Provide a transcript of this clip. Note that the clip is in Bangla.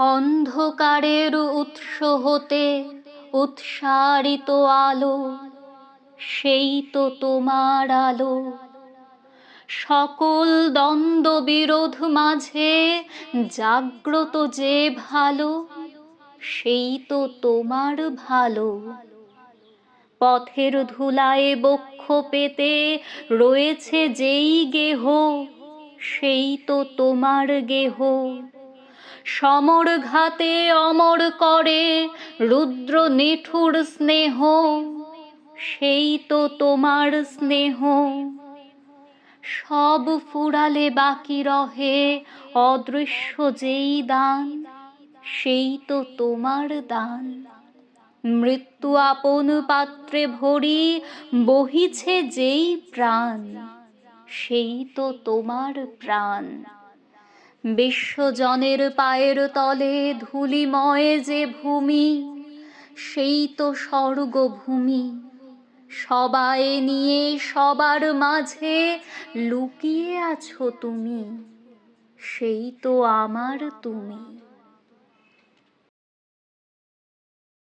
অন্ধকারের উৎস হতে উৎসারিত আলো, সেই তো তোমার আলো। সকল দ্বন্দ্ব বিরোধ মাঝে জাগ্রত যে ভালো, সেই তো তোমার ভালো। পথের ধুলায় বক্ষ পেতে রয়েছে যেই গেহ, সেই তো তোমার গেহ। সমর ঘাতে অমর করে, রুদ্র নিঠুর স্নেহ, সেই তো তোমার স্নেহ। সব ফুরালে বাকি রহে অদৃশ্য যেই দান, সেই তো তোমার দান। মৃত্যু আপন পাত্রে ভরি বহিছে যেই প্রাণ, সেই তো তোমার প্রাণ। বিশ্বজনের পায়ের তলে ধুলিময় যে ভূমি, সেই তো স্বর্গভূমি। সবাই নিয়ে সবার মাঝে লুকিয়ে আছো তুমি, সেই তো আমার তুমি।